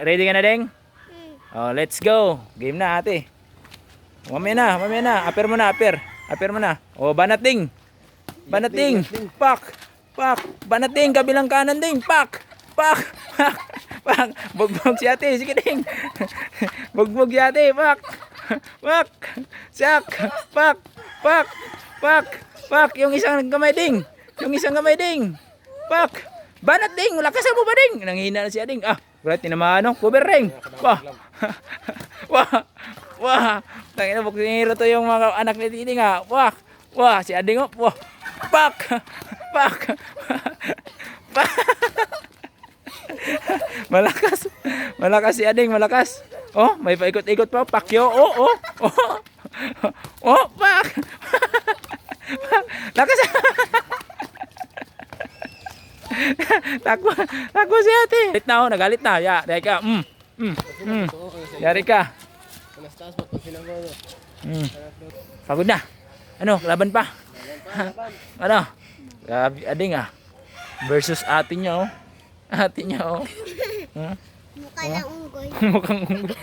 Ready ka na, Deng? Hmm. Oh, let's go. Game na, ate. Mamaya na, mamaya na. Aper mo na, aper. Aper mo na. Oh, banating. Banating. Pak. Pak. Banating, kabilang kanan ding. Pak. Pak. Pak. Pak. Bugbog si ate. Sige, Deng. Bugbog si ate. Pak. Pak. Sak. Pak. Pak. Pak. Pak. Yung isang kamay ding. Yung isang kamay ding. Pak. Banat ding. Lakasan mo ba ding? Nanghina na si Ading. Ah. Wala tinamaan no. Cover ring. Wah. Wah. Wah. Tangina mo kiniro to yung mga anak ni Titi nga. Wah. Wah. Si Ading oh. Wah. Pak. Pak. Pak. malakas. Malakas si Ading. Malakas. Oh, may paikot-ikot pa. Pakyo. Oh, oh. Oh. Oh, pak. Lakas. Takbo, takbo si ate. Galit na oh, nagalit na. Ya, dahil ka. Mm. Mm. Mm. Yari ka. Mm. Pagod na. Ano, laban pa? ano? Grabe, ading ah. Versus ate niya oh. Ate niya oh. Hmm? Mukha ng unggoy. mukhang unggoy.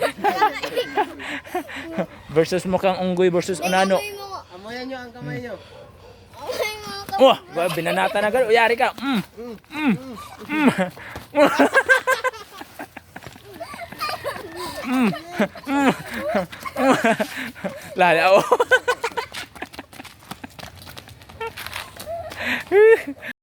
versus mukhang unggoy versus unano. Mo. Amoyan nyo ang kamay nyo. Amoy mo. ka- Wah, Oh, binanata na gano'n. Uyari ka. Mm. Mm. Mm. Mm. Mm. Lala oh. ako.